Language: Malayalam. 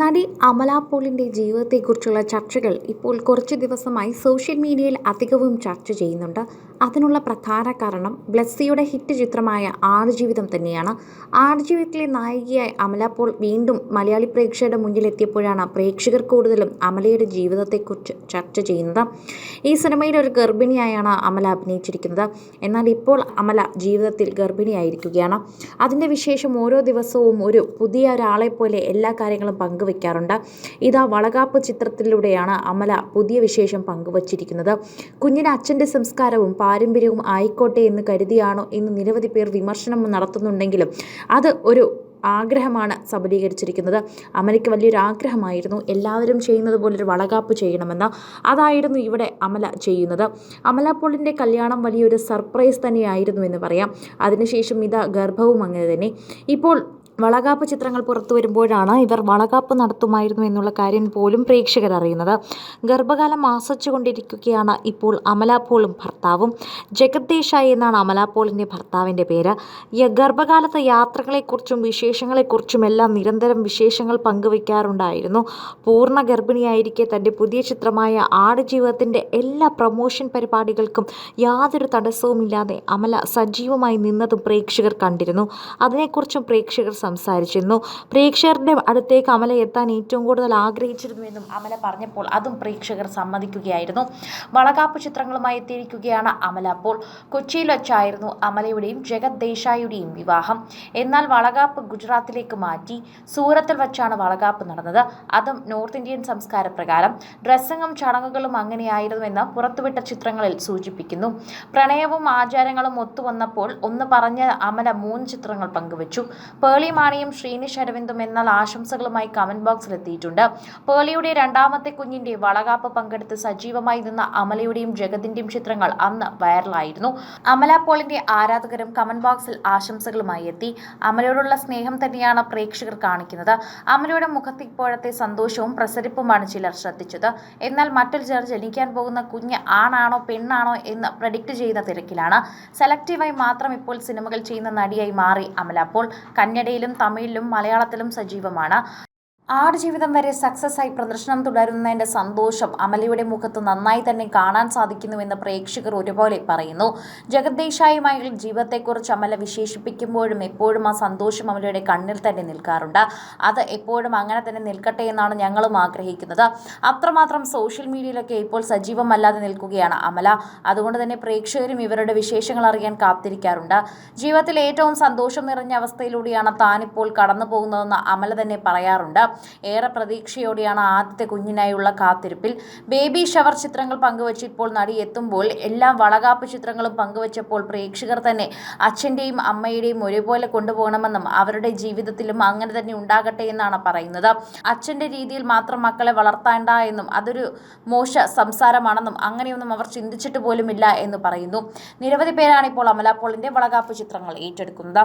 നടി അമല പോളിന്റെ ജീവിതത്തെക്കുറിച്ചുള്ള ചർച്ചകൾ ഇപ്പോൾ കുറച്ച് ദിവസമായി സോഷ്യൽ മീഡിയയിൽ അധികവും ചർച്ച ചെയ്യുന്നുണ്ട്. അതിനുള്ള പ്രധാന കാരണം ബ്ലസ്സിയുടെ ഹിറ്റ് ചിത്രമായ ആടുജീവിതം തന്നെയാണ്. ആടുജീവിതത്തിലെ നായികയായി അമല പോൾ വീണ്ടും മലയാളി പ്രേക്ഷകരുടെ മുന്നിലെത്തിയപ്പോഴാണ് പ്രേക്ഷകർ കൂടുതലും അമലയുടെ ജീവിതത്തെക്കുറിച്ച് ചർച്ച ചെയ്യുന്നത്. ഈ സിനിമയിൽ ഒരു ഗർഭിണിയായാണ് അമല അഭിനയിച്ചിരിക്കുന്നത്. എന്നാൽ ഇപ്പോൾ അമല ജീവിതത്തിൽ ഗർഭിണിയായിരിക്കുകയാണ്. അതിന്റെ വിശേഷം ഓരോ ദിവസവും ഒരു പുതിയ ഒരാളെ പോലെ എല്ലാ കാര്യങ്ങളും പങ്കുവെക്കാറുണ്ട്. ഇതാ വളകാപ്പ് ചിത്രത്തിലൂടെയാണ് അമല പുതിയ വിശേഷം പങ്കുവച്ചിരിക്കുന്നത്. കുഞ്ഞിന് അച്ഛന്റെ സംസ്കാരവും പാരമ്പര്യവും ആയിക്കോട്ടെ എന്ന് കരുതിയാണോ എന്ന് നിരവധി പേർ വിമർശനം നടത്തുന്നുണ്ടെങ്കിലും അത് ഒരു ആഗ്രഹമാണ് സബലീകരിച്ചിരിക്കുന്നത്. അമലയ്ക്ക് വലിയൊരു ആഗ്രഹമായിരുന്നു എല്ലാവരും ചെയ്യുന്നത് പോലൊരു വളകാപ്പ് ചെയ്യണമെന്ന്. അതായിരുന്നു ഇവിടെ അമല ചെയ്യുന്നത്. അമല പോളിന്റെ കല്യാണം വലിയൊരു സർപ്രൈസ് തന്നെയായിരുന്നു എന്ന് പറയാം. അതിനുശേഷം ഇതാ ഗർഭവും അങ്ങനെ തന്നെ. ഇപ്പോൾ വളകാപ്പ് ചിത്രങ്ങൾ പുറത്തു വരുമ്പോഴാണ് ഇവർ വളകാപ്പ് നടത്തുമായിരുന്നു എന്നുള്ള കാര്യം പോലും പ്രേക്ഷകർ അറിയുന്നത്. ഗർഭകാലം ആസ്വദിച്ചുകൊണ്ടിരിക്കുകയാണ് ഇപ്പോൾ അമല പോളും ഭർത്താവും. ജഗദ്ദേശായി എന്നാണ് അമല പോളിന്റെ ഭർത്താവിന്റെ പേര്. ഗർഭകാലത്ത് ഗർഭകാലത്തെ യാത്രകളെക്കുറിച്ചും വിശേഷങ്ങളെക്കുറിച്ചും എല്ലാം നിരന്തരം വിശേഷങ്ങൾ പങ്കുവയ്ക്കാറുണ്ടായിരുന്നു. പൂർണ ഗർഭിണിയായിരിക്കെ തന്റെ പുതിയ ചിത്രമായ ആടുജീവിതത്തിന്റെ എല്ലാ പ്രൊമോഷൻ പരിപാടികൾക്കും യാതൊരു തടസ്സവുമില്ലാതെ അമല സജീവമായി നിന്നതും പ്രേക്ഷകർ കണ്ടിരുന്നു. അതിനെക്കുറിച്ചും പ്രേക്ഷകർ സംസാരിച്ചിരുന്നു. പ്രേക്ഷകരുടെ അടുത്തേക്ക് അമല എത്താൻ ഏറ്റവും കൂടുതൽ ആഗ്രഹിച്ചിരുന്നുവെന്നും അമല പറഞ്ഞപ്പോൾ അതും പ്രേക്ഷകർ സമ്മതിക്കുകയായിരുന്നു. വളകാപ്പ് ചിത്രങ്ങളുമായി എത്തിയിരിക്കുകയാണ് അമല. അപ്പോൾ കൊച്ചിയിൽ വച്ചായിരുന്നു അമലയുടെയും ജഗത് ദേശായിയുടെയും വിവാഹം. എന്നാൽ വളകാപ്പ് ഗുജറാത്തിലേക്ക് മാറ്റി സൂറത്തിൽ വച്ചാണ് വളകാപ്പ് നടന്നത്. അതും നോർത്ത് ഇന്ത്യൻ സംസ്കാരപ്രകാരം. ഡ്രസ്സിങ്ങും ചടങ്ങുകളും അങ്ങനെയായിരുന്നുവെന്ന് പുറത്തുവിട്ട ചിത്രങ്ങളിൽ സൂചിപ്പിക്കുന്നു. പ്രണയവും ആചാരങ്ങളും ഒത്തുവന്നപ്പോൾ ഒന്ന് പറഞ്ഞ അമല മൂന്ന് ചിത്രങ്ങൾ പങ്കുവച്ചു. പേളി മാണിയും ശ്രീനിഷ് അരവിന്ദും എന്നാൽ ആശംസകളുമായി കമന്റ് ബോക്സിൽ എത്തിയിട്ടുണ്ട്. പേളിയുടെ രണ്ടാമത്തെ കുഞ്ഞിന്റെ വളകാപ്പ് പങ്കെടുത്ത് സജീവമായി നിന്ന അമലയുടെയും ജഗതിന്റെയും ചിത്രങ്ങൾ അന്ന് വൈറലായിരുന്നു. അമല പോളിന്റെ ആരാധകരും കമന്റ് ബോക്സിൽ ആശംസകളുമായി എത്തി. അമലയോടുള്ള സ്നേഹം തന്നെയാണ് പ്രേക്ഷകർ കാണിക്കുന്നത്. അമലയുടെ മുഖത്ത് ഇപ്പോഴത്തെ സന്തോഷവും പ്രസരിപ്പുമാണ് ചിലർ ശ്രദ്ധിച്ചത്. എന്നാൽ മറ്റൊരു ചിലർ ജനിക്കാൻ പോകുന്ന കുഞ്ഞ് ആണാണോ പെണ്ണാണോ എന്ന് പ്രഡിക്റ്റ് ചെയ്യുന്ന തിരക്കിലാണ്. സെലക്റ്റീവായി മാത്രം ഇപ്പോൾ സിനിമകൾ ചെയ്യുന്ന നടിയായി മാറി അമല പോൾ കന്നഡയിലും തമിഴിലും മലയാളത്തിലും സജീവമാണ്. ആടുജീവിതം വരെ സക്സസ് ആയി പ്രദർശനം തുടരുന്നതിന്റെ സന്തോഷം അമലയുടെ മുഖത്ത് നന്നായി തന്നെ കാണാൻ സാധിക്കുന്നുവെന്ന് പ്രേക്ഷകർ ഒരുപോലെ പറയുന്നു. ജഗദ്ദേശായുമായുള്ള ജീവിതത്തെക്കുറിച്ച് അമല വിശേഷിപ്പിക്കുമ്പോഴും എപ്പോഴും ആ സന്തോഷം അമലയുടെ കണ്ണിൽ തന്നെ നിൽക്കാറുണ്ട്. അത് എപ്പോഴും അങ്ങനെ തന്നെ നിൽക്കട്ടെ എന്നാണ് ഞങ്ങളും ആഗ്രഹിക്കുന്നത്. അത്രമാത്രം സോഷ്യൽ മീഡിയയിലൊക്കെ ഇപ്പോൾ സജീവമല്ലാതെ നിൽക്കുകയാണ് അമല. അതുകൊണ്ട് തന്നെ പ്രേക്ഷകരും ഇവരുടെ വിശേഷങ്ങൾ അറിയാൻ കാത്തിരിക്കാറുണ്ട്. ജീവിതത്തിൽ ഏറ്റവും സന്തോഷം നിറഞ്ഞ അവസ്ഥയിലൂടെയാണ് താനിപ്പോൾ കടന്നു പോകുന്നതെന്ന് അമല തന്നെ പറയാറുണ്ട്. ഏറെ പ്രതീക്ഷയോടെയാണ് ആദ്യത്തെ കുഞ്ഞിനായുള്ള കാത്തിരിപ്പിൽ. ബേബി ഷവർ ചിത്രങ്ങൾ പങ്കുവച്ച് ഇപ്പോൾ നടി എത്തുമ്പോൾ എല്ലാ വളകാപ്പ് ചിത്രങ്ങളും പങ്കുവച്ചപ്പോൾ പ്രേക്ഷകർ തന്നെ അച്ഛന്റെയും അമ്മയുടെയും ഒരുപോലെ കൊണ്ടുപോകണമെന്നും അവരുടെ ജീവിതത്തിലും അങ്ങനെ തന്നെ ഉണ്ടാകട്ടെ എന്നാണ് പറയുന്നത്. അച്ഛന്റെ രീതിയിൽ മാത്രം മക്കളെ വളർത്തേണ്ട എന്നും അതൊരു മോശ സംസാരമാണെന്നും അങ്ങനെയൊന്നും അവർ ചിന്തിച്ചിട്ട് പോലുമില്ല എന്ന് പറയുന്നു. നിരവധി പേരാണ് ഇപ്പോൾ അമല പോളിന്റെ വളകാപ്പ് ചിത്രങ്ങൾ ഏറ്റെടുക്കുന്നത്.